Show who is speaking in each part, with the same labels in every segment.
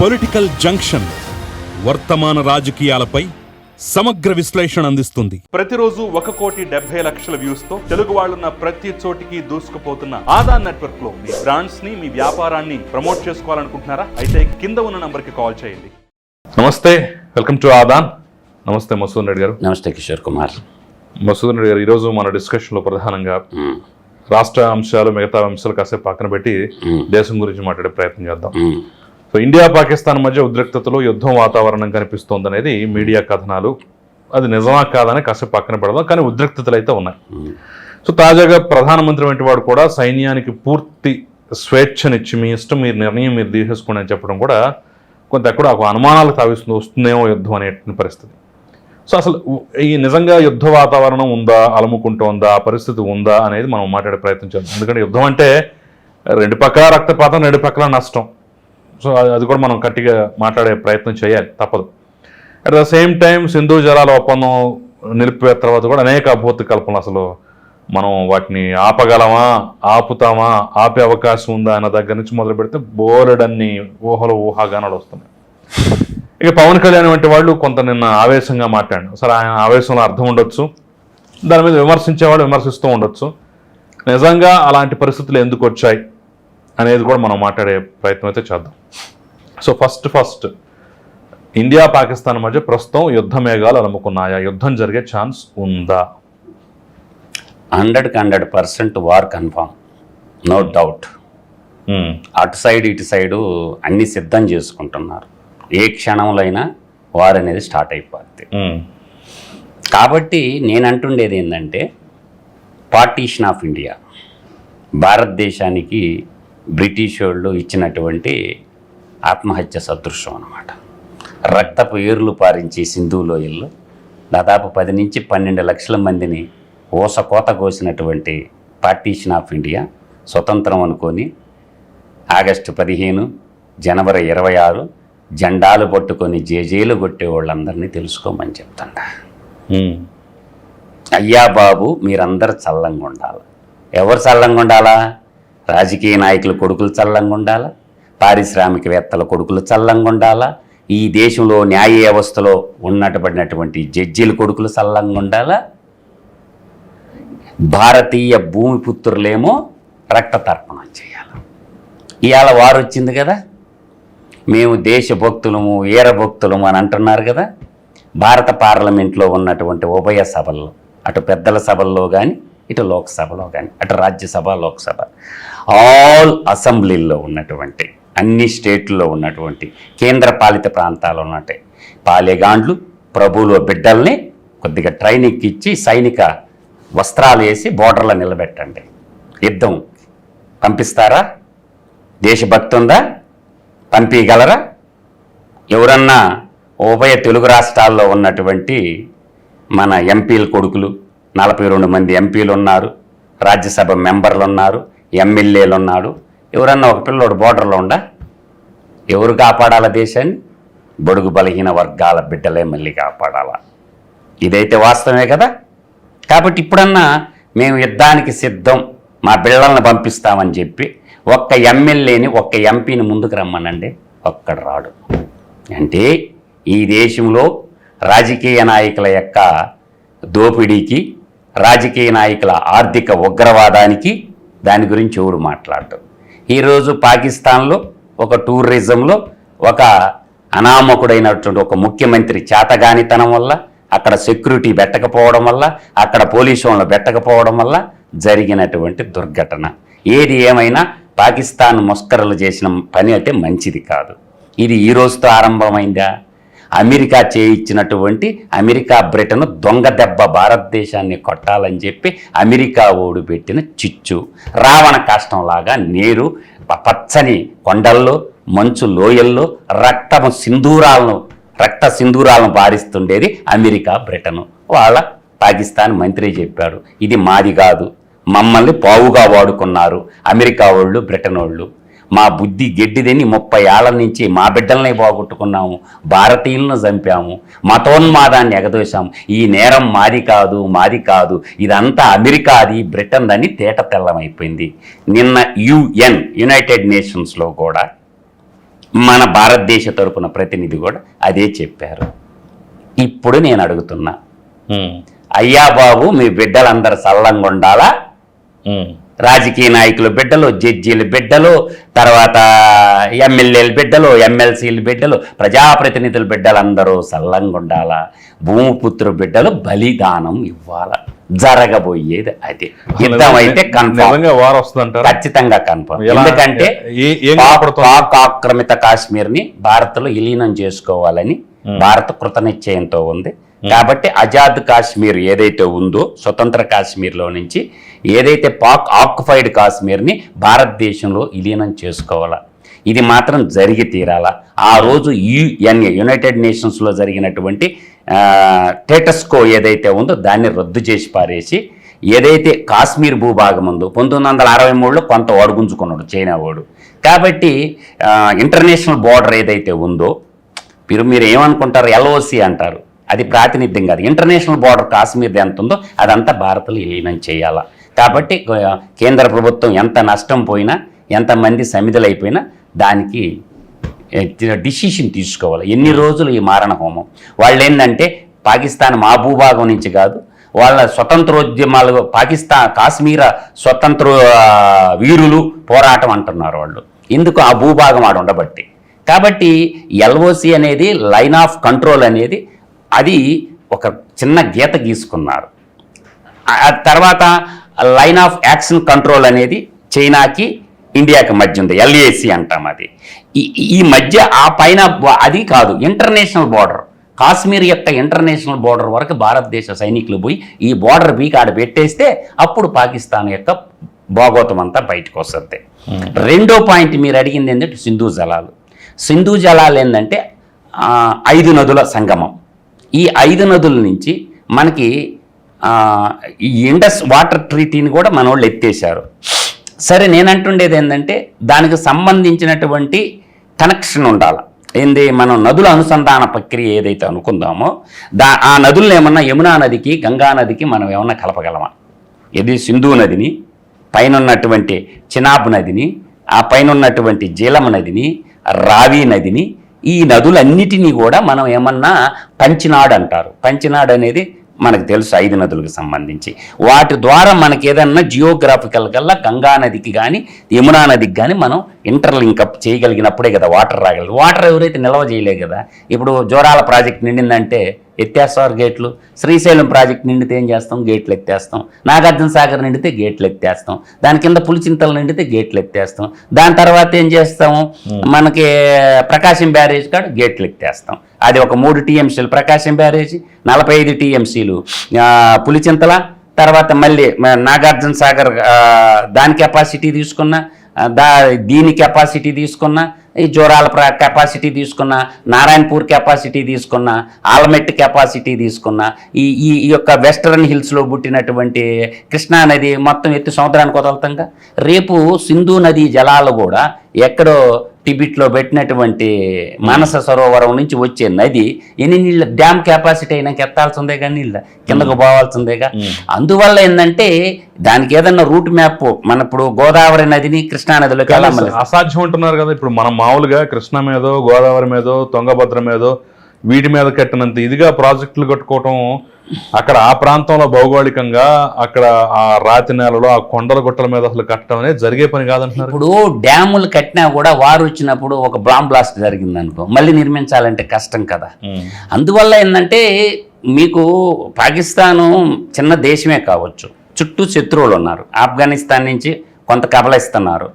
Speaker 1: Political junction వర్తమాన రాజకీయాలపై సమగ్ర విశ్లేషణ అందిస్తుంది.
Speaker 2: ప్రతిరోజు ఒక కోటి డెబ్బై లక్షల వ్యూస్తో తెలుగు వాళ్ళున్న ప్రతి చోటికి దూసుకుపోతున్న ఆదాన్ నెట్వర్క్లో మీ బ్రాండ్స్ని మీ వ్యాపారాన్ని ప్రమోట్ చేసుకోవాలనుకుంటున్నారా? అయితే కింద ఉన్న నంబర్కి కాల్ చేయండి. నమస్తే వెల్కమ్ టు ఆదాన్. నమస్తే మసూద్ రెడ్డి గారు.
Speaker 3: నమస్తే కిషోర్ కుమార్.
Speaker 2: మసూద్ రెడ్డి గారు ఈరోజు మన డిస్కషన్లో ప్రధానంగా. రాష్ట్ర అంశాలు మిగతా అంశాలు కాసేపు పక్కన పెట్టి. దేశం గురించి మాట్లాడే ప్రయత్నం చేద్దాం. సో ఇండియా పాకిస్తాన్ మధ్య ఉద్రిక్తతలో యుద్ధం వాతావరణం కనిపిస్తోందనేది మీడియా కథనాలు. అది నిజమా కాదని కాసేపు పక్కన పెడదాం కానీ ఉద్రిక్తతలు అయితే ఉన్నాయి.
Speaker 3: మ్మ్.
Speaker 2: సో తాజాగా ప్రధానమంత్రి వంటి వాడు కూడా సైన్యానికి పూర్తి స్వేచ్ఛనిచ్చి మీ ఇష్టం మీరు నిర్ణయం మీరు తీసేసుకోండి అని చెప్పడం కూడా కొంత ఎక్కడ ఒక అనుమానాలు తావిస్తుంది వస్తుందేమో యుద్ధం అనే పరిస్థితి. సో అసలు ఈ నిజంగా యుద్ధ వాతావరణం ఉందా అలముకుంటోందా ఆ పరిస్థితి ఉందా అనేది మనం మాట్లాడే ప్రయత్నం చేద్దాం. ఎందుకంటే యుద్ధం అంటే రెండు పక్కల రక్తపాతం రెండు పక్కల నష్టం. సో అది- అది కూడా మనం గట్టిగా మాట్లాడే ప్రయత్నం చేయాలి తప్పదు. At the same time Sindhu జలాల ఒప్పందం నిలిపివేత తర్వాత కూడా అనేక అభూత కల్పనలు అసలు మనం వాటిని ఆపగలమా ఆపుతామా ఆపే అవకాశం ఉందా అన్న దగ్గర నుంచి మొదలు పెడితే బోరెడన్ని ఊహలు ఊహాగానాలు వస్తున్నాయి. ఇక పవన్ కళ్యాణ్ వంటి వాళ్ళు కొంత నిన్న ఆవేశంగా మాట్లాడారు సరే ఆయన ఆవేశంలో అర్థం ఉండొచ్చు. దాని మీద విమర్శించేవాళ్ళు విమర్శిస్తూ ఉండొచ్చు. నిజంగా అలాంటి పరిస్థితులు ఎందుకు వచ్చాయి? అనేది కూడా మనం మాట్లాడే ప్రయత్నం అయితే చేద్దాం. So first first India Pakistan మధ్య ప్రస్తుతం యుద్ధ మేఘాలు అలుముకున్నాయా? యుద్ధం జరిగే ఛాన్స్ ఉందా?
Speaker 3: హండ్రెడ్కి hundred percent war confirm. No doubt
Speaker 2: um,
Speaker 3: అటు సైడ్ ఇటు సైడు అన్ని సిద్ధం చేసుకుంటున్నారు. ఏ క్షణంలో అయినా వార్ అనేది స్టార్ట్ అయిపోద్ది.
Speaker 2: ఉమ్,
Speaker 3: కాబట్టి నేను అంటుండేది ఏంటంటే పార్టీషన్ ఆఫ్ ఇండియా భారతదేశానికి బ్రిటిష్ వాళ్ళు ఇచ్చినటువంటి ఆత్మహత్య సదృశ్యం అన్నమాట. రక్తపు ఏర్లు పారించి సింధు లోయల్లో దాదాపు పది నుంచి పన్నెండు లక్షల మందిని ఓసకోత కోసినటువంటి పార్టీషన్ ఆఫ్ ఇండియా స్వతంత్రం అనుకొని ఆగస్టు పదిహేను జనవరి ఇరవై ఆరు జెండాలు పట్టుకొని జేజేలు కొట్టే వాళ్ళందరినీ తెలుసుకోమని చెప్తాండ అయ్యా బాబు మీరందరూ చల్లంగా ఉండాలి. ఎవరు చల్లంగా ఉండాలా? రాజకీయ నాయకుల కొడుకులు చల్లంగా ఉండాలా? పారిశ్రామికవేత్తల కొడుకులు చల్లంగా ఉండాలా? ఈ దేశంలో న్యాయ వ్యవస్థలో ఉన్నటబడినటువంటి జడ్జీల కొడుకులు చల్లంగా ఉండాలా? భారతీయ భూమిపుత్రులేమో రక్త తర్పణం చేయాలి? ఇవాళ వారు వచ్చింది కదా? మేము దేశభక్తులము వీరభక్తులము అని అంటున్నారు కదా? భారత పార్లమెంట్లో ఉన్నటువంటి ఉభయ సభల్లో అటు పెద్దల సభల్లో కానీ ఇటు లోక్సభలో కానీ అటు రాజ్యసభ లోక్సభ. ఆల్ అసెంబ్లీల్లో ఉన్నటువంటి అన్ని స్టేట్లో ఉన్నటువంటి కేంద్ర పాలిత ప్రాంతాల్లో ఉన్నట్టు. పాలెగాండ్లు ప్రభువుల బిడ్డల్ని కొద్దిగా ట్రైనింగ్ ఇచ్చి సైనిక వస్త్రాలు వేసి బోర్డర్లో నిలబెట్టండి. యుద్ధం పంపిస్తారా? దేశభక్తి ఉందా? పంపించగలరా ఎవరన్నా ఉభయ తెలుగు రాష్ట్రాల్లో ఉన్నటువంటి మన ఎంపీల కొడుకులు నలభై రెండు మంది ఎంపీలు ఉన్నారు రాజ్యసభ మెంబర్లు ఉన్నారు ఎమ్మెల్యేలు ఉన్నాడు ఎవరన్నా ఒక పిల్లోడు బోర్డర్లో ఉండా? ఎవరు కాపాడాల దేశాన్ని? బడుగు బలహీన వర్గాల బిడ్డలే మళ్ళీ కాపాడాలా. ఇదైతే వాస్తవమే కదా? కాబట్టి ఇప్పుడన్నా మేము యుద్ధానికి సిద్ధం మా పిల్లల్ని పంపిస్తామని చెప్పి ఒక్క ఎమ్మెల్యేని ఒక్క ఎంపీని ముందుకు రమ్మనండి. ఒక్కడు రాడు. అంటే ఈ దేశంలో రాజకీయ నాయకుల యొక్క దోపిడీకి రాజకీయ నాయకుల ఆర్థిక ఉగ్రవాదానికి దాని గురించి ఎవరు మాట్లాడటం ఈరోజు పాకిస్తాన్లో ఒక టూరిజంలో ఒక అనామకుడైనటువంటి ఒక ముఖ్యమంత్రి చేతగానితనం వల్ల అక్కడ సెక్యూరిటీ పెట్టకపోవడం వల్ల అక్కడ పోలీసు వాళ్ళు పెట్టకపోవడం వల్ల జరిగినటువంటి దుర్ఘటన. ఏది ఏమైనా పాకిస్తాన్ ముస్కరలు చేసిన పని అయితే మంచిది కాదు. ఇది ఈ రోజుతో ఆరంభమైందా? అమెరికా చేయించినటువంటి అమెరికా బ్రిటన్ దొంగ దెబ్బ భారతదేశాన్ని కొట్టాలని చెప్పి అమెరికా ఓడు పెట్టిన చిచ్చు. రావణ కాష్టంలాగా నీరు పచ్చని కొండల్లో మంచు లోయల్లో రక్తము సింధూరాలను రక్త సింధూరాలను పారిస్తుండేది అమెరికా బ్రిటన్. వాళ్ళ పాకిస్తాన్ మంత్రి చెప్పాడు ఇది మాది కాదు. మమ్మల్ని పావుగా వాడుకున్నారు. అమెరికా వాళ్ళు బ్రిటన్ వాళ్ళు. మా బుద్ధి గెడ్డిదని ముప్పై ఏళ్ళ నుంచి మా బిడ్డల్ని పోగొట్టుకున్నాము భారతీయులను చంపాము మతోన్మాదాన్ని ఎగదోశాము. ఈ నేరం మాది కాదు మాది కాదు. ఇదంతా అమెరికాది బ్రిటన్ అని తేట తెల్లమైపోయింది. నిన్న యుఎన్ యునైటెడ్ నేషన్స్లో కూడా మన భారతదేశ తరపున ప్రతినిధి కూడా అదే చెప్పారు. ఇప్పుడు నేను అడుగుతున్నా. అయ్యా బాబు మీ బిడ్డలందరూ సల్లంగా ఉండాలా? రాజకీయ నాయకుల బిడ్డలు జడ్జీల బిడ్డలు తర్వాత ఎమ్మెల్యేల బిడ్డలు ఎమ్మెల్సీల బిడ్డలు ప్రజాప్రతినిధుల బిడ్డలందరూ సల్లంగా ఉండాలా భూమిపుత్రు బిడ్డలు బలిదానం ఇవ్వాల. జరగబోయేది అదే. యుద్ధం అయితే కన్ఫర్మ్ ఖచ్చితంగా కన్ఫర్మ్ ఎందుకంటే పాక్ ఆక్రమిత కాశ్మీర్ని భారత్లో విలీనం చేసుకోవాలని భారత్ కృతనిశ్చయంతో ఉంది. కాబట్టి ఆజాద్ కాశ్మీర్ ఏదైతే ఉందో స్వతంత్ర కాశ్మీర్లో నుంచి ఏదైతే పాక్ ఆక్యుఫైడ్ కాశ్మీర్ని భారతదేశంలో విలీనం చేసుకోవాలా? ఇది మాత్రం జరిగి తీరాలా? ఆ రోజు యుఎన్ఏ యునైటెడ్ నేషన్స్లో జరిగినటువంటి టేటస్కో ఏదైతే ఉందో దాన్ని రద్దు చేసి పారేసి ఏదైతే కాశ్మీర్ భూభాగం ఉందో పంతొమ్మిది వందల అరవై మూడులో కొంత ఓడగుంజుకున్నాడు చైనా వాడు. కాబట్టి ఇంటర్నేషనల్ బార్డర్ ఏదైతే ఉందో మీరు మీరు ఏమనుకుంటారు? ఎల్ఓసి అంటారు. అది ప్రాతినిధ్యం కాదు. ఇంటర్నేషనల్ బార్డర్ కాశ్మీర్ ఎంత ఉందో అదంతా భారత్లో విలీనం చేయాలా. కాబట్టి కేంద్ర ప్రభుత్వం ఎంత నష్టం పోయినా ఎంతమంది సమిధులైపోయినా దానికి డిసిషన్ తీసుకోవాలి. ఎన్ని రోజులు ఈ మారణ హోమం? వాళ్ళు ఏంటంటే పాకిస్తాన్ మా భూభాగం నుంచి కాదు వాళ్ళ స్వతంత్రోద్యమాలు పాకిస్తాన్ కాశ్మీర స్వతంత్ర వీరులు పోరాటం అంటున్నారు వాళ్ళు. ఎందుకు ఆ భూభాగం ఆడుండబట్టి? కాబట్టి ఎల్ఓసి అనేది లైన్ ఆఫ్ కంట్రోల్ అనేది అది ఒక చిన్న గీత గీసుకున్నారు. తర్వాత లైన్ ఆఫ్ యాక్షన్ కంట్రోల్ అనేది చైనాకి ఇండియాకి మధ్య ఉంది. ఎల్ఏసి అంటాం అది. ఈ- మధ్య ఆ పైన అది కాదు ఇంటర్నేషనల్ బార్డర్. కాశ్మీర్ యొక్క ఇంటర్నేషనల్ బార్డర్ వరకు భారతదేశ సైనికులు పోయి ఈ బార్డర్ బీక్ ఆడ పెట్టేస్తే అప్పుడు పాకిస్తాన్ యొక్క భాగోతం అంతా బయటకు వస్తుంది. రెండో పాయింట్ మీరు అడిగింది ఏంటంటే సింధు జలాలు. సింధు జలాలు ఏంటంటే ఐదు నదుల సంగమం. ఈ ఐదు నదుల నుంచి మనకి ఈ ఇండస్ వాటర్ ట్రీటీని కూడా మన వాళ్ళు ఎత్తేసారు సరే నేను అంటుండేది ఏంటంటే దానికి సంబంధించినటువంటి కనెక్షన్ ఉండాలి. ఏంది మనం నదుల అనుసంధాన ప్రక్రియ ఏదైతే అనుకుందామో దా ఆ నదులను ఏమన్నా యమునా నదికి గంగా నదికి మనం ఏమన్నా కలపగలమా? ఇది సింధు నదిని పైన ఉన్నటువంటి చినాబ్ నదిని ఆ పైన ఉన్నటువంటి జీలం నదిని రావి నదిని ఈ నదులన్నిటినీ కూడా మనం ఏమన్నా పంచినాడు అంటారు పంచినాడు అనేది మనకు తెలుసు ఐదు నదులకు సంబంధించి. వాటి ద్వారా మనకి ఏదన్నా జియోగ్రాఫికల్ కల్లా గంగా నదికి కానీ యమునా నదికి కానీ మనం ఇంటర్లింక్ అప్ చేయగలిగినప్పుడే కదా వాటర్ రాగలదు వాటర్ ఎవరైతే నిల్వ చేయలేదు కదా ఇప్పుడు జోరాల ప్రాజెక్ట్ నిండిందంటే ఎత్తేస్తారు గేట్లు. శ్రీశైలం ప్రాజెక్ట్ నిండితే ఏం చేస్తాం? గేట్లు ఎత్తేస్తాం. నాగార్జున సాగర్ నిండితే గేట్లు ఎత్తేస్తాం. దాని కింద పులిచింతలు నిండితే గేట్లు ఎత్తేస్తాం. దాని తర్వాత ఏం చేస్తాము మనకి ప్రకాశం బ్యారేజ్ కాడ గేట్లు ఎత్తేస్తాం. అది ఒక మూడు టీఎంసీలు. ప్రకాశం బ్యారేజ్ నలభై ఐదు టీఎంసీలు. పులిచింతల తర్వాత మళ్ళీ నాగార్జున సాగర్ దాని కెపాసిటీ తీసుకున్న దా దీని కెపాసిటీ తీసుకున్న ఈ జోరాల ప్ర కెపాసిటీ తీసుకున్న నారాయణపూర్ కెపాసిటీ తీసుకున్న ఆల్మెట్ కెపాసిటీ తీసుకున్న ఈ ఈ యొక్క వెస్టర్న్ హిల్స్లో పుట్టినటువంటి కృష్ణానది మొత్తం ఎత్తి సముద్రానికి వదలతంగా? రేపు సింధు నదీ జలాలు కూడా ఎక్కడో టిబిట్లో పెట్టినటువంటి మానస సరోవరం నుంచి వచ్చే నది ఎన్ని నీళ్ళ డ్యామ్ కెపాసిటీ అయినాక ఎత్తాల్సిందే కానీ నీళ్ళ కిందకు పోవాల్సిందేగా. అందువల్ల ఏంటంటే దానికి ఏదన్నా రూట్ మ్యాప్ మన ఇప్పుడు గోదావరి నదిని కృష్ణా నదిలోకి
Speaker 2: కానీ
Speaker 3: వెళ్ళాలి
Speaker 2: అసాధ్యం అంటున్నారు కదా ఇప్పుడు మనం మామూలుగా కృష్ణ మీదో గోదావరి మీదో తుంగభద్ర మీదో వీటి మీద కట్టినంత ఇదిగా ప్రాజెక్టులు కట్టుకోవటం అక్కడ ఆ ప్రాంతంలో భౌగోళికంగా అక్కడ ఆ రాతి నేలలో ఆ కొండల గుట్టల మీద అసలు కట్టడం అనేది జరిగే పని కాదంటున్నారు.
Speaker 3: ఇప్పుడు డ్యాములు కట్టినా కూడా వారు వచ్చినప్పుడు ఒక బాంబ్ బ్లాస్ట్ జరిగింది అనుకో మళ్ళీ నిర్మించాలంటే కష్టం కదా. అందువల్ల ఏంటంటే మీకు పాకిస్తాను చిన్న దేశమే కావచ్చు చుట్టూ శత్రువులు ఉన్నారు. ఆఫ్ఘనిస్తాన్ నుంచి కొంత కబలిస్తున్నారు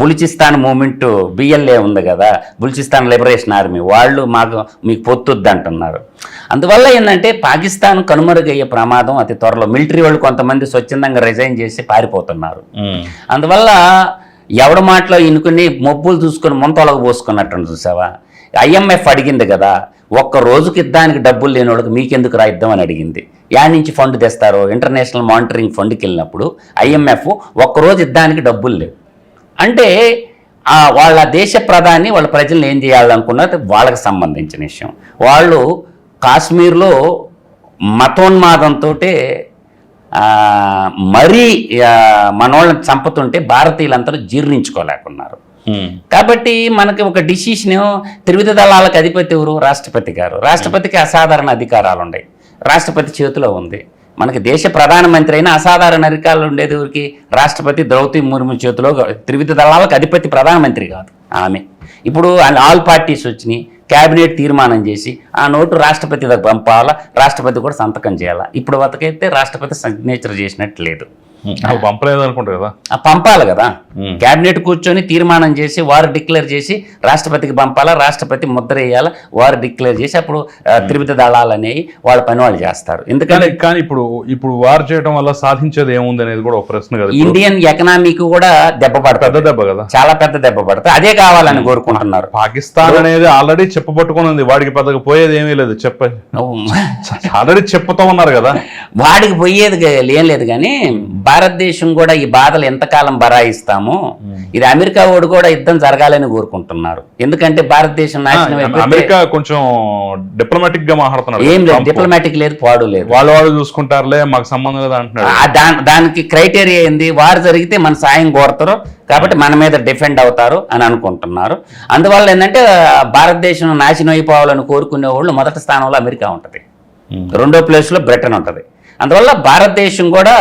Speaker 3: బులిచిస్తాన్ మూమెంట్ బిఎల్ఏ ఉంది కదా బులిచిస్తాన్ లిబరేషన్ ఆర్మీ వాళ్ళు మాకు మీకు పొత్తుద్ది అంటున్నారు. అందువల్ల ఏంటంటే పాకిస్తాన్ కనుమరుగయ్యే ప్రమాదం అతి త్వరలో. మిలిటరీ వాళ్ళు కొంతమంది స్వచ్ఛందంగా రిజైన్ చేసి పారిపోతున్నారు. అందువల్ల ఎవడ మాటలో ఇనుకుని మొబ్బులు చూసుకొని ముంతొలగ పోసుకున్నట్టు చూసావా? ఐఎంఎఫ్ అడిగింది కదా ఒక్క రోజుకి ఇద్దానికి డబ్బులు లేని వాళ్ళకి మీకెందుకు రా అని అడిగింది. యా నుంచి ఫండ్ తెస్తారు ఇంటర్నేషనల్ మానిటరింగ్ ఫండ్కి వెళ్ళినప్పుడు ఐఎంఎఫ్ ఒక్కరోజు ఇద్దానికి డబ్బులు లేవు. అంటే ఆ వాళ్ళ దేశ ప్రధాని వాళ్ళ ప్రజలను ఏం చేయాలనుకున్నది వాళ్ళకి సంబంధించిన విషయం. వాళ్ళు కాశ్మీర్లో మతోన్మాదంతో మరీ మనోళ్ళని చంపుతుంటే భారతీయులందరూ జీర్ణించుకోలేకున్నారు. కాబట్టి మనకి ఒక డిసిషన్ త్రివిధ దళాలకు అధిపతి ఎవరు? రాష్ట్రపతి గారు. రాష్ట్రపతికి అసాధారణ అధికారాలు ఉన్నాయి రాష్ట్రపతి చేతిలో ఉంది. మనకి దేశ ప్రధానమంత్రి అయినా అసాధారణ అధికారులు ఉండేది ఊరికి రాష్ట్రపతి ద్రౌపది ముర్ము చేతిలో త్రివిధ దళాలకు అధిపతి ప్రధానమంత్రి కాదు ఆమె. ఇప్పుడు ఆల్ పార్టీస్ వచ్చినాయి క్యాబినెట్ తీర్మానం చేసి ఆ నోటు రాష్ట్రపతి దగ్గర పంపాలా? రాష్ట్రపతి కూడా సంతకం చేయాలా? ఇప్పుడు వతకైతే రాష్ట్రపతి సిగ్నేచర్ చేసినట్టు లేదు.
Speaker 2: పంపలేదు అనుకుంటా కదా.
Speaker 3: పంపాలి కదా.
Speaker 2: ఉమ్.
Speaker 3: క్యాబినెట్ కూర్చొని తీర్మానం చేసి వారు డిక్లేర్ చేసి రాష్ట్రపతికి పంపాలా రాష్ట్రపతి ముద్ర వేయాలా వారు డిక్లేర్ చేసి అప్పుడు త్రివిధ దళాలు అనేవి వాళ్ళ పని వాళ్ళు చేస్తారు. ఎందుకంటే
Speaker 2: కానీ ఇప్పుడు ఇప్పుడు వార్ చేయడం వల్ల సాధించేది ఏముంది అనేది కూడా ఒక ప్రశ్న కదా.
Speaker 3: ఇండియన్ ఎకనామీకి కూడా దెబ్బ
Speaker 2: పెద్ద
Speaker 3: పడుతుంది
Speaker 2: దెబ్బ కదా.
Speaker 3: చాలా పెద్ద దెబ్బ పడుతుంది. అదే కావాలని కోరుకుంటున్నారు.
Speaker 2: పాకిస్తాన్ అనేది ఆల్రెడీ చెప్పబట్టుకుని ఉంది. వాడికి పెద్దగా పోయేది ఏమీ లేదు. చెప్ప. ఆల్రెడీ చెప్పుతూ ఉన్నారు కదా.
Speaker 3: వాడికి పోయేది ఏం లేదు కానీ భారతదేశం కూడా ఈ బాధలు ఎంతకాలం బరాయిస్తాము ఇది అమెరికా వాడు కూడా యుద్ధం జరగాలని కోరుకుంటున్నారు. ఎందుకంటే భారతదేశం నాశనం
Speaker 2: అమెరికా కొంచెం డిప్లొమాటిక్గా
Speaker 3: ఏం లేదు. డిప్లొమాటిక్ లేదు పాడు లేదు.
Speaker 2: వాళ్ళు వాళ్ళు చూసుకుంటారులే మాకు సంబంధం లేదు
Speaker 3: దానికి క్రైటీరియా ఏంది? వారు జరిగితే మన సాయం కోరతారు కాబట్టి మన మీద డిఫెండ్ అవుతారు అని అనుకుంటున్నారు. అందువల్ల ఏంటంటే భారతదేశం నాశనం అయిపోవాలని కోరుకునే వాళ్ళు మొదటి స్థానంలో అమెరికా ఉంటుంది. రెండో ప్లేస్లో బ్రిటన్ ఉంటుంది. అందువల్ల భారతదేశం కూడా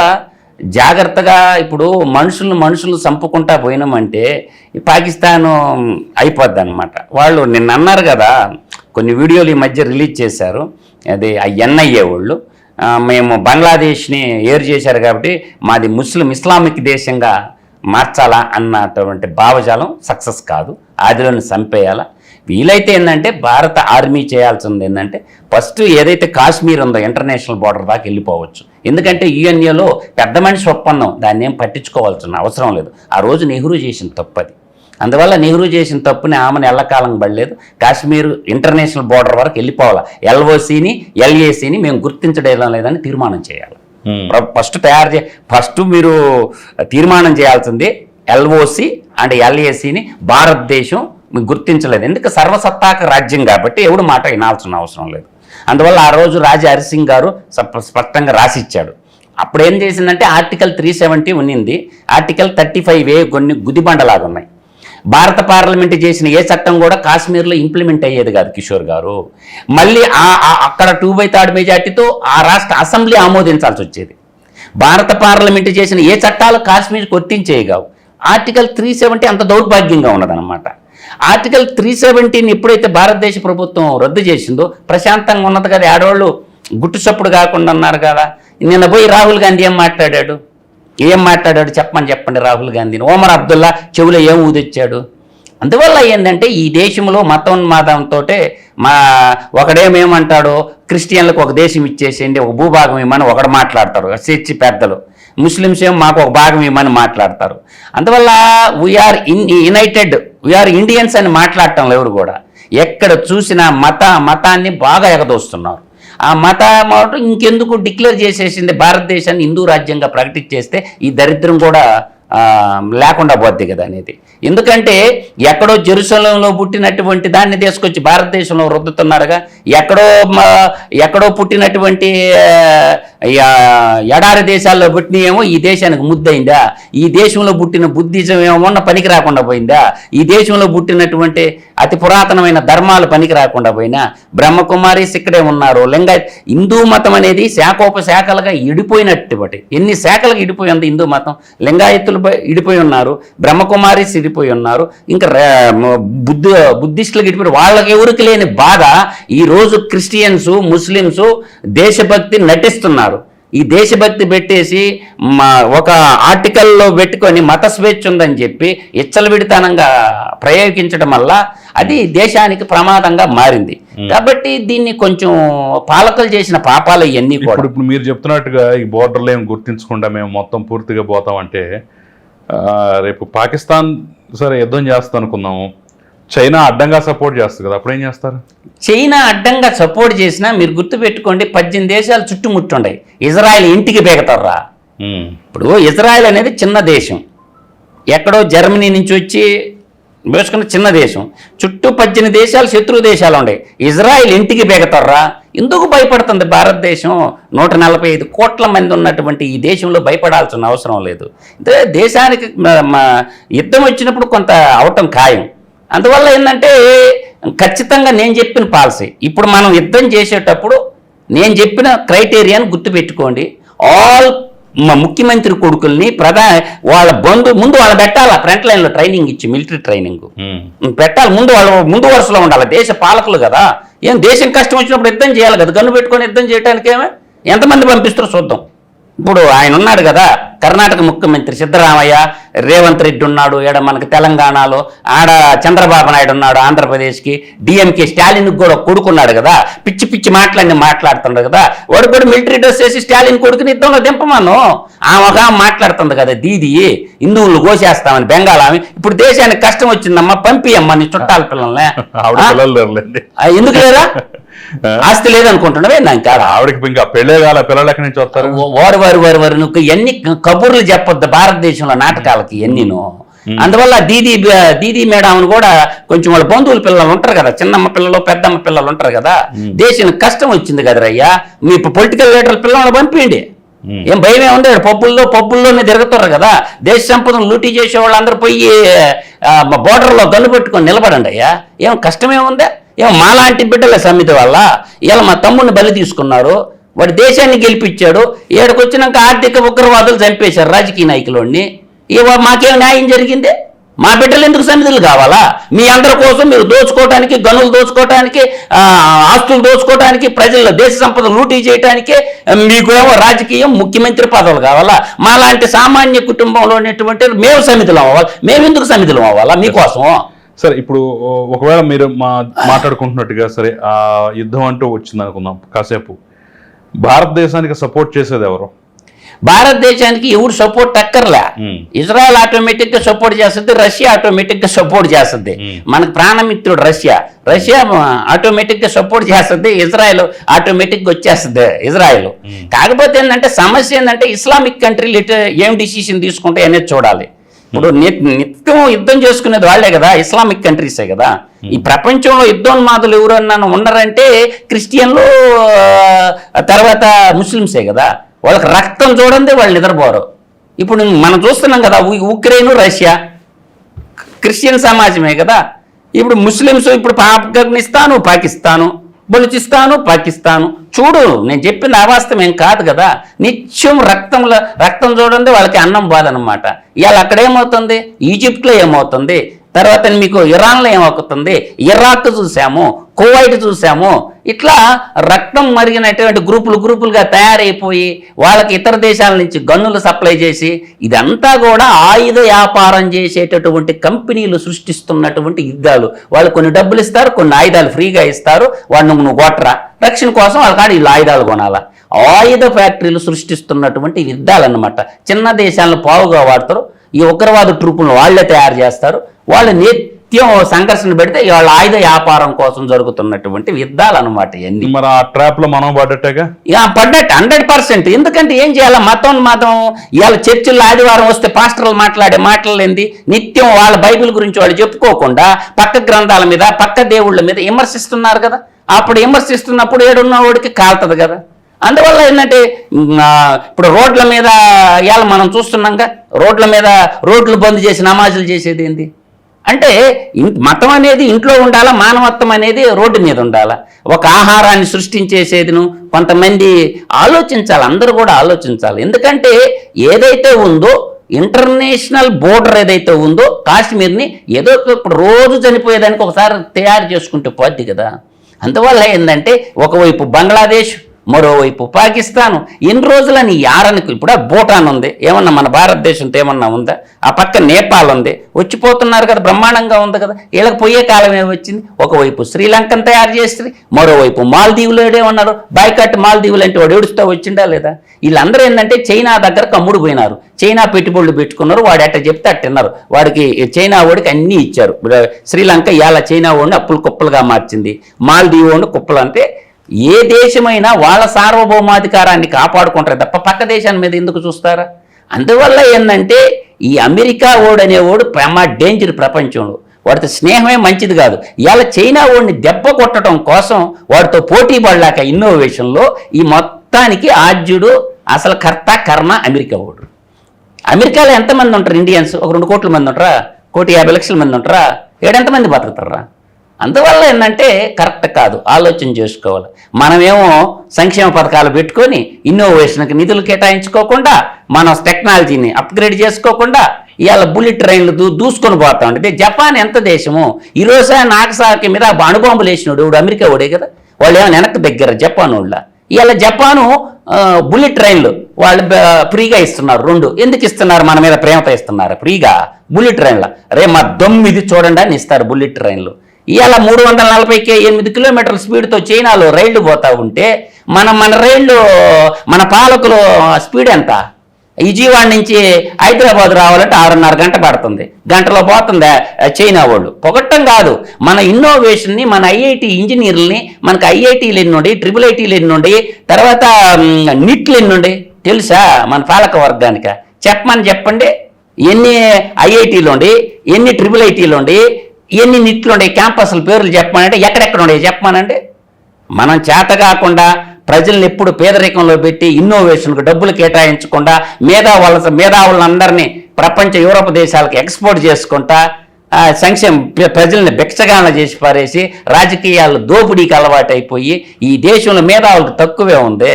Speaker 3: జాగ్రత్తగా ఇప్పుడు మనుషులను మనుషులు చంపుకుంటా పోయినామంటే పాకిస్తాన్ అయిపోద్ది అనమాట వాళ్ళు నిన్న అన్నారు కదా కొన్ని వీడియోలు ఈ మధ్య రిలీజ్ చేశారు. అది ఆ ఎన్ఐఏ వాళ్ళు. మేము బంగ్లాదేశ్ని ఏరు చేశారు కాబట్టి మాది ముస్లిం ఇస్లామిక్ దేశంగా మార్చాలా అన్నటువంటి భావజాలం సక్సెస్ కాదు. ఆదిలోని చంపేయాలా. వీలైతే ఏంటంటే భారత ఆర్మీ చేయాల్సింది ఏంటంటే ఫస్ట్ ఏదైతే కాశ్మీర్ ఉందో ఇంటర్నేషనల్ బార్డర్ దాకా వెళ్ళిపోవచ్చు. ఎందుకంటే యుఎన్ఏలో పెద్ద మనిషి ఒప్పందం దాన్ని ఏం పట్టించుకోవాల్సిన అవసరం లేదు. ఆ రోజు నెహ్రూ చేసిన తప్పది. అందువల్ల నెహ్రూ చేసిన తప్పుని ఆమెను ఎల్లకాలం పడలేదు. కాశ్మీర్ ఇంటర్నేషనల్ బార్డర్ వరకు వెళ్ళిపోవాలి? ఎల్ఓసిని ఎల్ఏసిని మేము గుర్తించడం లేదని తీర్మానం చేయాలి. ఫస్ట్ తయారు చే ఫస్ట్ మీరు తీర్మానం చేయాల్సింది ఎల్ఓసి అండ్ ఎల్ఏసిని భారతదేశం గుర్తించలేదు. ఎందుకు? సర్వసత్తాక రాజ్యం కాబట్టి ఎవడు మాట వినాల్సిన అవసరం లేదు. అందువల్ల ఆ రోజు రాజా హరిసింగ్ గారు సప- స్పష్టంగా రాసిచ్చాడు. అప్పుడు ఏం చేసిందంటే ఆర్టికల్ త్రీ సెవెంటీ ఉన్నింది. ఆర్టికల్ థర్టీ ఫైవ్ ఏ కొన్ని గుదిబండలాగా ఉన్నాయి భారత పార్లమెంట్ చేసిన ఏ చట్టం కూడా కాశ్మీర్లో ఇంప్లిమెంట్ అయ్యేది కాదు కిషోర్ గారు. మళ్ళీ ఆ- అక్కడ టూ బై థర్డ్ మెజార్టీతో ఆ రాష్ట్ర అసెంబ్లీ ఆమోదించాల్సి వచ్చేది. భారత పార్లమెంట్ చేసిన ఏ చట్టాలు కాశ్మీర్ వర్తించేయగావు ఆర్టికల్ త్రీ సెవెంటీ అంత దౌర్భాగ్యంగా ఉన్నదన్నమాట. ఆర్టికల్ త్రీ సెవెంటీన్ ఎప్పుడైతే భారతదేశ ప్రభుత్వం రద్దు చేసిందో ప్రశాంతంగా ఉన్నది కదా ఆడవాళ్ళు గుట్టుచప్పుడు కాకుండా అన్నారు కదా. నిన్న పోయి రాహుల్ గాంధీ ఏం మాట్లాడాడు? ఏం మాట్లాడాడు? చెప్పమని చెప్పండి రాహుల్ గాంధీని. ఓమర్ అబ్దుల్లా చెవులో ఏం ఊదొచ్చాడు? అందువల్ల ఏంటంటే ఈ దేశంలో మతోన్మాదంతో మా ఒకడేమేమంటాడో క్రిస్టియన్లకు ఒక దేశం ఇచ్చేసేయండి ఒక భూభాగం ఇవ్వమని ఒకడు మాట్లాడతారు చర్చి పెద్దలు. ముస్లిమ్స్ ఏమో మాకు ఒక భాగం ఏమని మాట్లాడతారు. అందువల్ల we are in united we are Indians అని మాట్లాడటం ఎవరు కూడా ఎక్కడ చూసినా మత మతాన్ని బాగా ఎగదోస్తున్నారు. ఆ మత ఇంకెందుకు డిక్లేర్ చేసేసింది? భారతదేశాన్ని హిందూ రాజ్యంగా ప్రకటించేస్తే ఈ దరిద్రం కూడా లేకుండా పోద్ది కదా అనేది. ఎందుకంటే ఎక్కడో జెరూసలంలో పుట్టినటువంటి దాన్ని తీసుకొచ్చి భారతదేశంలో రుద్దుతున్నారుగా. ఎక్కడో ఎక్కడో పుట్టినటువంటి ఎడారి దేశాల్లో పుట్టినేమో ఈ దేశానికి ముద్దయిందా? ఈ దేశంలో పుట్టిన బుద్ధిజం ఏమో పనికి రాకుండా పోయిందా? ఈ దేశంలో పుట్టినటువంటి అతి పురాతనమైన ధర్మాలు పనికి రాకుండా పోయినా? బ్రహ్మకుమారీస్ ఇక్కడే ఉన్నారు లింగ హిందూ మతం అనేది శాఖోపశాఖలుగా ఇడిపోయినట్టు ఎన్ని శాఖలకు ఇడిపోయింది హిందూ మతం? లింగాయత్తులు ఇడిపోయి ఉన్నారు బ్రహ్మకుమారీస్ ఇడిపోయి ఉన్నారు. ఇంకా బుద్ధ బుద్ధిస్టులకు ఇడిపోయి వాళ్ళకి ఎవరికి లేని బాధ ఈ రోజు క్రిస్టియన్స్ ముస్లిమ్స్ దేశభక్తి నటిస్తున్నారు. ఈ దేశభక్తి పెట్టేసి మా ఒక ఆర్టికల్లో పెట్టుకొని మత స్వేచ్ఛ ఉందని చెప్పి ఇచ్చలవిడితనంగా ప్రయోగించడం వల్ల అది దేశానికి ప్రమాదంగా మారింది. కాబట్టి దీన్ని కొంచెం పాలకులు చేసిన పాపాలు ఇవన్నీ కూడా.
Speaker 2: ఇప్పుడు మీరు చెప్తున్నట్టుగా ఈ బోర్డర్లో ఏం గుర్తించకుండా మేము మొత్తం పూర్తిగా పోతామంటే రేపు పాకిస్తాన్ సరే యుద్ధం చేస్తా అనుకుందాము చైనా అడ్డంగా సపోర్ట్ చేస్తుంది కదా అప్పుడు ఏం చేస్తారు?
Speaker 3: చైనా అడ్డంగా సపోర్ట్ చేసినా మీరు గుర్తుపెట్టుకోండి పద్దెనిమిది దేశాలు చుట్టుముట్టుండయి. ఇజ్రాయెల్ ఇంటికి బేగతారా ఇప్పుడు ఇజ్రాయెల్ అనేది చిన్న దేశం. ఎక్కడో జర్మనీ నుంచి వచ్చి వేసుకున్న చిన్న దేశం. చుట్టూ పద్దెనిమిది దేశాలు శత్రు దేశాలు ఉన్నాయి ఇజ్రాయిల్ ఇంటికి బెగతర్రా ఎందుకు భయపడుతుంది భారతదేశం? నూట నలభై ఐదు కోట్ల మంది ఉన్నటువంటి ఈ దేశంలో భయపడాల్సిన అవసరం లేదు. అంటే దేశానికి యుద్ధం వచ్చినప్పుడు కొంత అవటం ఖాయం. అందువల్ల ఏంటంటే ఖచ్చితంగా నేను చెప్పిన పాలసీ. ఇప్పుడు మనం యుద్ధం చేసేటప్పుడు నేను చెప్పిన క్రైటీరియాని గుర్తుపెట్టుకోండి. ఆల్ మా ముఖ్యమంత్రి కొడుకుల్ని ప్రధా వాళ్ళ బంధు ముందు వాళ్ళు పెట్టాలి? ఫ్రంట్ లైన్లో ట్రైనింగ్ ఇచ్చి మిలిటరీ ట్రైనింగ్. పెట్టాలి. ముందు వాళ్ళు ముందు వరుసలో ఉండాలి. దేశ పాలకులు కదా. ఏం దేశం కష్టం వచ్చినప్పుడు యుద్ధం చేయాలి కదా. గన్ను పెట్టుకొని యుద్ధం చేయడానికి ఏమే? ఎంతమంది పంపిస్తారో చూద్దాం. ఇప్పుడు ఆయన ఉన్నాడు కదా కర్ణాటక ముఖ్యమంత్రి సిద్ధరామయ్య రేవంత్ రెడ్డి ఉన్నాడు ఈడ మనకి తెలంగాణలో ఆడ చంద్రబాబు నాయుడు ఉన్నాడు ఆంధ్రప్రదేశ్కి డిఎంకే స్టాలిన్ కూడా కొడుకున్నాడు కదా పిచ్చి పిచ్చి మాటలన్నీ మాట్లాడుతున్నాడు కదా వాడు కూడా మిలిటరీ డ్రెస్ వేసి స్టాలిన్ కొడుకుని యుద్ధంలో దింపమాను ఆమె ఒక మాట్లాడుతుంది కదా దీది హిందువులు కోసేస్తామని బెంగాల్ ఆమె ఇప్పుడు దేశానికి కష్టం వచ్చిందమ్మా పంపియమ్మా నీ చుట్టాల పిల్లల్ని. ఎందుకు లేదా ఆస్తి లేదనుకుంటున్నావే ఇంకా
Speaker 2: ఆవిడకి ఇంకా పెళ్ళే కాల పిల్లలు ఎక్కడి నుంచి వస్తారు?
Speaker 3: వారు వారు వారు వారు నువ్వు ఎన్ని కబుర్లు చెప్పొద్దు భారతదేశంలో నాటకాలకి ఎన్నిను. అందువల్ల దీదీ దీదీ మేడం కూడా కొంచెం వాళ్ళ బంధువుల పిల్లలు ఉంటారు కదా చిన్నమ్మ పిల్లలు పెద్దమ్మ పిల్లలు ఉంటారు కదా దేశానికి కష్టం వచ్చింది కదా రయ్యా మీ పొలిటికల్ లీడర్ పిల్లల్ని
Speaker 2: ఉమ్.
Speaker 3: ఏం భయం ఏముంది ఈడ పబ్బుల్లో పబ్బుల్లోనే తిరుగుతారు కదా. దేశ సంపదను లూటీ చేసే వాళ్ళందరూ పోయి బోర్డర్లో గన్ను పెట్టుకొని నిలబడండి అయ్యా. ఏం కష్టమేముందా ఏమో మాలాంటి బిడ్డల సమితి వల్ల ఇలా మా తమ్ముడిని బలి తీసుకున్నారు వాడు దేశాన్ని గెలిపించాడు ఏడకొచ్చినాక ఆర్థిక ఉగ్రవాదులు చంపేశారు రాజకీయ నాయకులని ఇవ మాకేం న్యాయం జరిగింది? మా బిడ్డలు ఎందుకు సమితులు కావాలా? మీ అందరి కోసం మీరు దోచుకోవడానికి గనులు దోచుకోవడానికి ఆస్తులు దోచుకోవడానికి ప్రజల దేశ సంపద లూటీ చేయడానికి మీకేమో మీకు ఏమో రాజకీయం ముఖ్యమంత్రి పదవులు కావాలా? మాలాంటి సామాన్య కుటుంబంలో ఉన్నటువంటి మేము సమితులు అవ్వాలి. మేము ఎందుకు సమితులు అవ్వాలా? మీకోసం
Speaker 2: సరే ఇప్పుడు ఒకవేళ మీరు మా మాట్లాడుకుంటున్నట్టుగా సరే ఆ యుద్ధం అంటూ వచ్చింది అనుకుందాం కాసేపు. భారతదేశానికి సపోర్ట్ చేసేది ఎవరు?
Speaker 3: భారతదేశానికి ఎవరు సపోర్ట్ అక్కర్లే. ఇజ్రాయెల్ ఆటోమేటిక్గా సపోర్ట్ చేస్తుంది రష్యా ఆటోమేటిక్గా సపోర్ట్ చేస్తుంది. మనకు ప్రాణమిత్రుడు రష్యా. రష్యా ఆటోమేటిక్గా సపోర్ట్ చేస్తుంది ఇజ్రాయెల్ ఆటోమేటిక్గా వచ్చేస్తుంది ఇజ్రాయెల్. కాకపోతే ఏంటంటే సమస్య ఏంటంటే ఇస్లామిక్ కంట్రీలు ఏం డిసిషన్ తీసుకుంటే అనేది చూడాలి. ఇప్పుడు నిత్- నిత్యం యుద్ధం చేసుకునేది వాళ్ళే కదా ఇస్లామిక్ కంట్రీసే కదా. ఈ ప్రపంచంలో యుద్ధోన్మాదులు ఎవరన్నా ఉండరంటే క్రిస్టియన్లు తర్వాత ముస్లిమ్సే కదా. వాళ్ళకి రక్తం చూడండి వాళ్ళు నిద్రపోరు. ఇప్పుడు మనం చూస్తున్నాం కదా ఉక్రెయిన్ రష్యా. క్రిస్టియన్ సమాజమే కదా. ఇప్పుడు ముస్లిమ్స్ ఇప్పుడు ఆఫ్ఘనిస్తాను పాకిస్తాను. బలుచిస్తాను పాకిస్తాను చూడు నేను చెప్పిన అవాస్తవం కాదు కదా. నిత్యం రక్తంలో రక్తం చూడండి వాళ్ళకి అన్నం బాధనమాట ఇవాళ అక్కడ ఏమవుతుంది? ఈజిప్ట్లో ఏమవుతుంది? తర్వాత మీకు ఇరాన్లో ఏమవుతుంది? ఇరాక్ చూసాము కువైట్ చూసాము. ఇట్లా రక్తం మరిగినటువంటి గ్రూపులు గ్రూపులుగా తయారైపోయి వాళ్ళకి ఇతర దేశాల నుంచి గన్నులు సప్లై చేసి ఇదంతా కూడా ఆయుధ వ్యాపారం చేసేటటువంటి కంపెనీలు సృష్టిస్తున్నటువంటి యుద్ధాలు. వాళ్ళు కొన్ని డబ్బులు ఇస్తారు కొన్ని ఆయుధాలు ఫ్రీగా ఇస్తారు. వాడు నువ్వు కొట్టరా రక్షణ కోసం వాళ్ళ కాడ వీళ్ళు ఆయుధాలు కొనాలా? ఆయుధ ఫ్యాక్టరీలు సృష్టిస్తున్నటువంటి యుద్ధాలన్నమాట. చిన్న దేశాలను పావుగా వాడతారు. ఈ ఉగ్రవాద ట్రూపులను వాళ్ళే తయారు చేస్తారు. వాళ్ళు నిత్యం సంఘర్షణ పెడితే వాళ్ళ ఆయుధ వ్యాపారం కోసం జరుగుతున్నటువంటి యుద్ధాలు అనమాట ఇవన్నీ.
Speaker 2: మరి ఆ ట్రాప్లో మనం పడ్డట్టేగా?
Speaker 3: పడ్డట్టు హండ్రెడ్ పర్సెంట్ ఎందుకంటే ఏం చేయాలి? మతం మతం ఇవాళ చర్చిల్లో ఆదివారం వస్తే పాస్టర్లు మాట్లాడే మాటలేంది నిత్యం వాళ్ళ బైబిల్ గురించి వాళ్ళు చెప్పుకోకుండా పక్క గ్రంథాల మీద పక్క దేవుళ్ళ మీద విమర్శిస్తున్నారు కదా. అప్పుడు విమర్శిస్తున్నప్పుడు ఏడున్న వాడికి కాలుతుంది కదా. అందువల్ల ఏంటంటే ఇప్పుడు రోడ్ల మీద ఇవాళ మనం చూస్తున్నాంగా రోడ్ల మీద రోడ్లు బంద్ చేసి నమాజులు చేసేది ఏంది? అంటే మతం అనేది ఇంట్లో ఉండాలా మానవత్వం అనేది రోడ్డు మీద ఉండాలా? ఒక ఆహారాన్ని సృష్టించేసేదిను కొంతమంది ఆలోచించాలి అందరూ కూడా ఆలోచించాలి. ఎందుకంటే ఏదైతే ఉందో ఇంటర్నేషనల్ బోర్డర్ ఏదైతే ఉందో కాశ్మీర్ని ఏదో ఒక- ఇప్పుడు రోజు చనిపోయేదానికి ఒకసారి తయారు చేసుకుంటే పోద్ది కదా? అందువల్ల ఏంటంటే ఒకవైపు బంగ్లాదేశ్ మరోవైపు పాకిస్తాన్ ఎన్ని రోజులని యారనికి ఇప్పుడు భూటాన్ ఉంది. ఏమన్నా మన భారతదేశంతో ఏమన్నా ఉందా? ఆ పక్క నేపాల్ ఉంది. వచ్చిపోతున్నారు కదా బ్రహ్మాండంగా ఉంది కదా. వీళ్ళకి పోయే కాలం ఏమొచ్చింది ఒకవైపు శ్రీలంకను తయారు చేస్తుంది మరోవైపు మాల్దీవులు ఏమన్నారు? బాయ్కట్ మాల్దీవులు అంటే వాడు ఏడుస్తూ వచ్చిండా లేదా? వీళ్ళందరూ ఏంటంటే చైనా దగ్గర కమ్ముడు పోయినారు. చైనా పెట్టుబడులు పెట్టుకున్నారు వాడు ఎట్ట చెప్తే అట్టున్నారు వాడికి చైనా వాడికి అన్నీ ఇచ్చారు. శ్రీలంక ఇవాళ చైనా వాడిని అప్పులు కుప్పలుగా మార్చింది. మాల్దీవ్ కుప్పలు అంటే ఏ దేశమైనా వాళ్ళ సార్వభౌమాధికారాన్ని కాపాడుకుంటారు తప్ప పక్క దేశాల మీద ఎందుకు చూస్తారా? అందువల్ల ఏంటంటే ఈ అమెరికా ఓడు అనేవాడు ప్రమా డేంజర్ ప్రపంచంలో. వాడితో స్నేహమే మంచిది కాదు. ఇవాళ చైనా వాడిని దెబ్బ కొట్టడం కోసం వాడితో పోటీ పడలేక ఇన్నోవేషన్లో ఈ మొత్తానికి ఆద్యుడు అసలు కర్త కర్మ అమెరికా ఓడు. అమెరికాలో ఎంతమంది ఉంటారు ఇండియన్స్? ఒక రెండు కోట్ల మంది ఉంటారా? కోటి యాభై లక్షల మంది ఉంటారా? ఏడెంతమంది బతుకుతారా? అందువల్ల ఏంటంటే కరెక్ట్ కాదు. ఆలోచన చేసుకోవాలి. మనమేమో సంక్షేమ పథకాలు పెట్టుకొని ఇన్నోవేషన్కి నిధులు కేటాయించుకోకుండా మన టెక్నాలజీని అప్గ్రేడ్ చేసుకోకుండా ఇవాళ బుల్లెట్ ట్రైన్లు దూ దూసుకొని పోతా ఉంటుంది జపాన్ ఎంత దేశము ఈ రోజు నాగసాకి మీద అణుబాంబులు వేసినోడు ఇప్పుడు అమెరికా ఓడే కదా. వాళ్ళు ఏమైనా వెనక్కి దగ్గర జపాన్ వాళ్ళ. ఇవాళ జపాను బుల్లెట్ ట్రైన్లు వాళ్ళు ఫ్రీగా ఇస్తున్నారు. రెండు. ఎందుకు ఇస్తున్నారు? మన మీద ప్రేమతో ఇస్తున్నారు. ఫ్రీగా. బుల్లెట్ ట్రైన్ల రే మా దొమ్మిది చూడండి అని ఇస్తారు బుల్లెట్ ట్రైన్లు ఇవాళ మూడు వందల నలభైకి ఎనిమిది కిలోమీటర్ల స్పీడ్తో చైనాలో రైళ్ళు పోతా ఉంటే మన మన రైళ్ళు మన పాలకులు స్పీడ్ ఎంత? విజయవాడ నుంచి హైదరాబాద్ రావాలంటే ఆరున్నర గంట పడుతుంది. గంటలో పోతుందా? చైనా వాళ్ళు. పొగట్టం కాదు. మన ఇన్నోవేషన్ని మన ఐఐటి ఇంజనీర్లని మనకు ఐఐటీలు ఎన్నుండి ట్రిపుల్ ఐటీలు ఎన్నుండి తర్వాత నిట్లు ఎన్నుండి తెలుసా మన పాలక వర్గానికి చెప్పమని చెప్పండి. ఎన్ని ఐఐటీలు ఉండి ఎన్ని ట్రిపుల్ ఐటీలు ఉండి ఎన్ని నిట్లు ఉండే క్యాంపస్ల పేర్లు చెప్పమనంటే ఎక్కడెక్కడ ఉండే చెప్పమానండి మనం చేత కాకుండా ప్రజల్ని ఎప్పుడు పేదరికంలో పెట్టి ఇన్నోవేషన్కు డబ్బులు కేటాయించకుండా మేధావుల మేధావులందరినీ ప్రపంచ యూరోప్ దేశాలకు ఎక్స్పోర్ట్ చేసుకుంటా ఆ, సంక్షేమ ప్రజల్ని భిక్షగాన చేసి పారేసి రాజకీయాలు దోపిడీకి అలవాటైపోయి ఈ దేశంలో మేధావులకు తక్కువే ఉంది.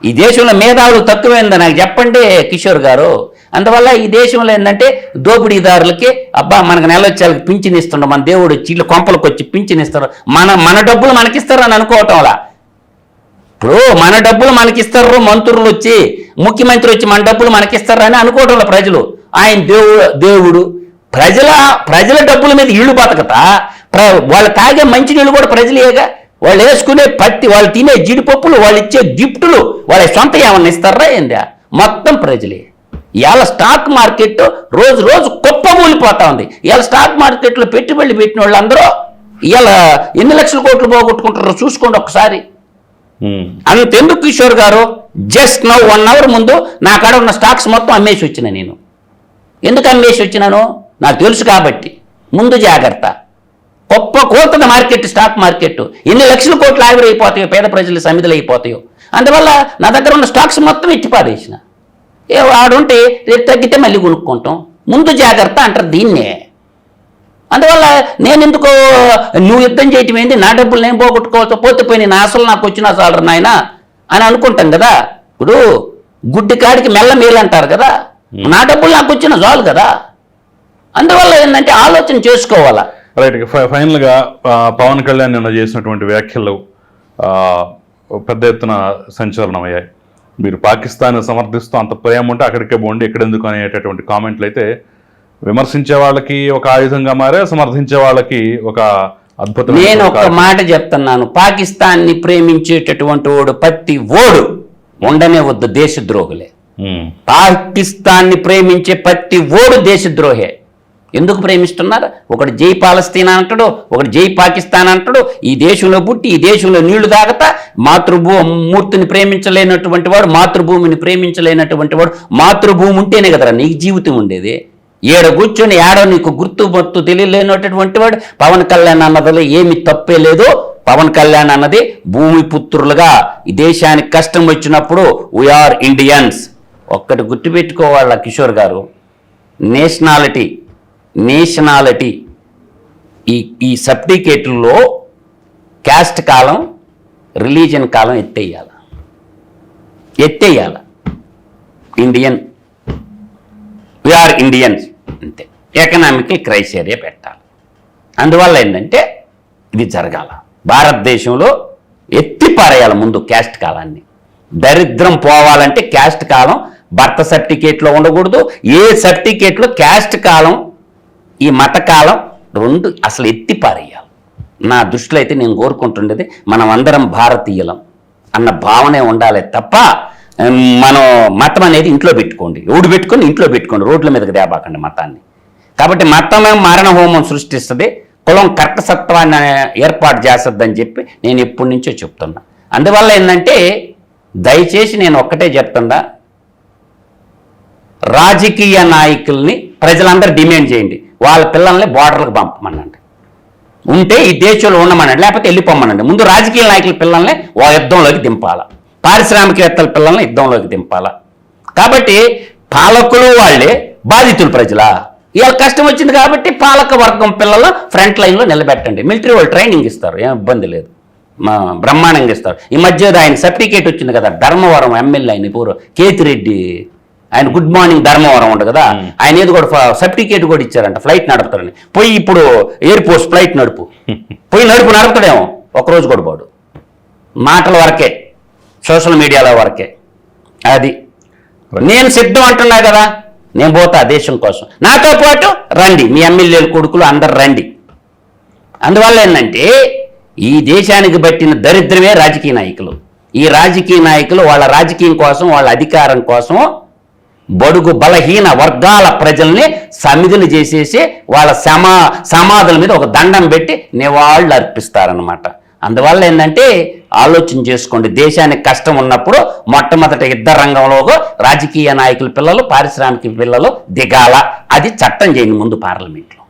Speaker 3: ఈ దేశంలో మేధావులు తక్కువే ఉంది. నాకు చెప్పండి కిషోర్ గారు. అందువల్ల ఈ దేశంలో ఏంటంటే దోపిడీదారులకి అబ్బా మనకు నెల వచ్చేళ్ళకి పింఛనిస్తుండ మన దేవుడు వచ్చి కొంపలకు వచ్చి పింఛనిస్తారు మన మన డబ్బులు మనకిస్తారు అని అనుకోవటంలా ఇప్పుడు మన డబ్బులు మనకిస్తారు మంత్రులు వచ్చి ముఖ్యమంత్రి వచ్చి మన డబ్బులు మనకిస్తారు అని అనుకోవటంలో ప్రజలు. ఆయన దేవుడు దేవుడు ప్రజల ప్రజల డబ్బుల మీద ఇళ్ళు బతకతా. ప్ర వాళ్ళు తాగే మంచి నీళ్ళు కూడా ప్రజలేగా వాళ్ళు వేసుకునే పత్తి వాళ్ళు తినే జీడిపప్పులు వాళ్ళు ఇచ్చే గిఫ్టులు వాళ్ళ సొంత ఏమన్నా ఇస్తారా ఏందా? మొత్తం ప్రజలే. ఇవాళ స్టాక్ మార్కెట్ రోజు రోజు కుప్పమూలిపోతా ఉంది. ఇవాళ స్టాక్ మార్కెట్లో పెట్టుబడులు పెట్టిన వాళ్ళందరూ ఇవాళ ఎన్ని లక్షల కోట్లు పోగొట్టుకుంటారో చూసుకోండి ఒకసారి. అంతెందుకు కిషోర్ గారు? జస్ట్ నౌ వన్ అవర్ ముందు నా కాడ ఉన్న స్టాక్స్ మొత్తం అమ్మేసి వచ్చిన నేను. ఎందుకు అమ్మేసి వచ్చినాను? నాకు తెలుసు కాబట్టి. ముందు జాగ్రత్త. గొప్ప కోతన మార్కెట్ స్టాక్ మార్కెట్ ఎన్ని లక్షల కోట్లు ఆవిరైపోతాయో పేద ప్రజలు సమిధులు అయిపోతాయో అందువల్ల నా దగ్గర ఉన్న స్టాక్స్ మొత్తం ఎత్తి వాడుంటే రేపు తగ్గితే మళ్ళీ కొనుక్కుంటాం. ముందు జాగ్రత్త అంటారు దీన్నే. అందువల్ల నేను ఎందుకు నువ్వు యుద్ధం చేయటం ఏంది? నా డబ్బులు నేను పోగొట్టుకోవచ్చు పోతే పోయి నా అసలు నాకు వచ్చినా చాలరు నాయన? అని అనుకుంటాం కదా. ఇప్పుడు గుడ్డి కాడికి మెల్ల మేలు అంటారు కదా. నా డబ్బులు నాకు వచ్చిన చాలు కదా. అందువల్ల ఏంటంటే ఆలోచన చేసుకోవాలా.
Speaker 2: రైట్ ఫైనల్గా పవన్ కళ్యాణ్ నిన్న చేసినటువంటి వ్యాఖ్యలు పెద్ద ఎత్తున సంచలనం అయ్యాయి మీరు పాకిస్తాన్ సమర్థిస్తూ అంత ప్రేమ ఉంటే అక్కడికే పోండి ఎక్కడెందుకు అనేటటువంటి కామెంట్లు అయితే విమర్శించే వాళ్ళకి ఒక ఆయుధంగా మారే సమర్థించే వాళ్ళకి ఒక అద్భుతమైన
Speaker 3: నేను
Speaker 2: ఒక
Speaker 3: మాట చెప్తున్నాను. పాకిస్తాన్ని ప్రేమించేటటువంటి వాడు ప్రతి ఓడు ఉండనే వద్దు దేశద్రోహులే. పాకిస్తాన్ని ప్రేమించే ప్రతి ఓడు దేశద్రోహే. ఎందుకు ప్రేమిస్తున్నారు? ఒకటి జై పాలస్తీన్ అంటాడు ఒకటి జై పాకిస్తాన్ అంటాడు. ఈ దేశంలో పుట్టి ఈ దేశంలో నీళ్ళు తాగతా మాతృభూ మూర్తిని ప్రేమించలేనటువంటి వాడు మాతృభూమిని ప్రేమించలేనటువంటి వాడు. మాతృభూమి ఉంటేనే కదరా నీకు జీవితం ఉండేది. ఏడ కూర్చొని ఏడో నీకు గుర్తు మొత్తు తెలియలేనటువంటి వాడు. పవన్ కళ్యాణ్ అన్నదిలో ఏమి తప్పే లేదు పవన్ కళ్యాణ్ అన్నది భూమి పుత్రులుగా ఈ దేశానికి కష్టం వచ్చినప్పుడు వీఆర్ ఇండియన్స్ ఒక్కటి గుర్తుపెట్టుకోవాల కిషోర్ గారు? నేషనాలిటీ. నేషనాలిటీ. ఈ ఈ సర్టిఫికేట్లో క్యాస్ట్ కాలం రిలీజన్ కాలం ఎత్తేయాల. ఎత్తేయాల. ఇండియన్. వీఆర్ ఇండియన్స్ అంతే. ఎకనామికల్ క్రైటీరియా పెట్టాలి. అందువల్ల ఏంటంటే ఇది జరగాల. భారతదేశంలో ఎత్తి పారేయాలి ముందు క్యాస్ట్ కాలాన్ని. దరిద్రం పోవాలంటే క్యాస్ట్ కాలం భర్త సర్టిఫికేట్లో ఉండకూడదు. ఏ సర్టిఫికేట్లో క్యాస్ట్ కాలం ఈ మత కాలం రెండు అసలు ఎత్తి పారేయాలి. నా దృష్టిలో అయితే నేను కోరుకుంటుండేది మనం అందరం భారతీయులం అన్న భావనే ఉండాలి తప్ప మనం మతం అనేది ఇంట్లో పెట్టుకోండి. ఎవడు పెట్టుకొని ఇంట్లో పెట్టుకోండి. రోడ్ల మీదకి దేబాకండి మతాన్ని. కాబట్టి మతమే మరణ హోమం సృష్టిస్తుంది. కులం కర్కసత్వాన్ని ఏర్పాటు చేస్తుందని చెప్పి నేను ఎప్పటి నుంచో చెప్తున్నా. అందువల్ల ఏంటంటే దయచేసి నేను ఒక్కటే చెప్తుందా రాజకీయ నాయకుల్ని ప్రజలందరూ డిమాండ్ చేయండి. వాళ్ళ పిల్లల్ని బార్డర్లకు పంపమనండి. ఉంటే ఈ దేశంలో ఉండమనండి లేకపోతే వెళ్ళిపోమనండి. ముందు రాజకీయ నాయకుల పిల్లల్ని ఓ యుద్ధంలోకి దింపాల. పారిశ్రామికవేత్తల పిల్లల్ని యుద్ధంలోకి దింపాల. కాబట్టి పాలకులు వాళ్ళే బాధితులు ప్రజలా. ఇవాళ కష్టం వచ్చింది కాబట్టి పాలక వర్గం పిల్లలు ఫ్రంట్ లైన్లో నిలబెట్టండి. మిలిటరీ వాళ్ళు ట్రైనింగ్ ఇస్తారు ఏం ఇబ్బంది లేదు. మా బ్రహ్మాండంగా ఇస్తారు. ఈ మధ్య ఆయన సర్టిఫికేట్ వచ్చింది కదా ధర్మవరం ఎమ్మెల్యే ఆయన పూర్వ కేతిరెడ్డి ఆయన గుడ్ మార్నింగ్ ధర్మవరం ఉంటుంది కదా ఆయన ఏది కూడా సర్టిఫికేట్ కూడా ఇచ్చారంట ఫ్లైట్ నడుపుతారని. పోయి ఇప్పుడు ఎయిర్ ఫోర్స్ ఫ్లైట్ నడుపు. పోయి నడుపు నడుపుతాడేమో ఒకరోజు కూడా పోడు. మాటల వరకే సోషల్ మీడియాలో వరకే. అది. నేను సిద్ధం అంటున్నా కదా నేను పోతా దేశం కోసం. నాతో పాటు రండి మీ ఎమ్మెల్యేలు కొడుకులు అందరు రండి. అందువల్ల ఏంటంటే ఈ దేశానికి పట్టిన దరిద్రమే రాజకీయ నాయకులు. ఈ రాజకీయ నాయకులు వాళ్ళ రాజకీయం కోసం వాళ్ళ అధికారం కోసం బడుగు బలహీన వర్గాల ప్రజల్ని సమిధులు చేసేసి వాళ్ళ సమా సమాధుల మీద ఒక దండం పెట్టి నివాళులు అర్పిస్తారనమాట అందువల్ల ఏంటంటే ఆలోచన చేసుకోండి. దేశానికి కష్టం ఉన్నప్పుడు మొట్టమొదటి యుద్ధ రంగంలో రాజకీయ నాయకుల పిల్లలు పారిశ్రామిక పిల్లలు దిగాల. అది చట్టం చేయండి ముందు పార్లమెంట్లో.